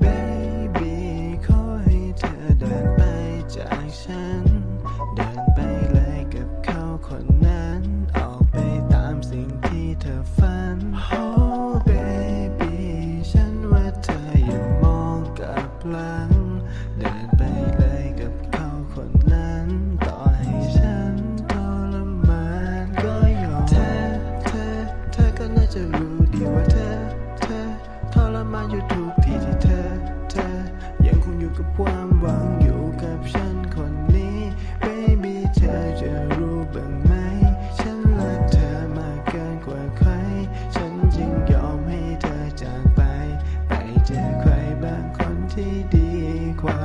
Baby ขอให้เธอเดินไปจากฉัน เดินไปเลยกับเขาคนนั้น ออกไปตามสิ่งที่เธอฝัน Oh baby ฉันว่าเธออย่ามองกลัลัง เดินไปเลยกับเขาคนนั้น ต่อให้ฉันทรมานก็ยอมเธอเธอเธอก็น่าจะรู้ดีว่าเธอ เธอทรมานอยู่ทุกทีที่เธอ ธอ ยังคงอยู่กับความหวังอยู่กับฉันคนนี้ Baby เธอจะรู้บ้างไหม ฉันรักเธอมากเกินกว่าใคร ฉันจึงยอมให้เธอจากไป ไปเจอใครบางคนที่ดีกว่า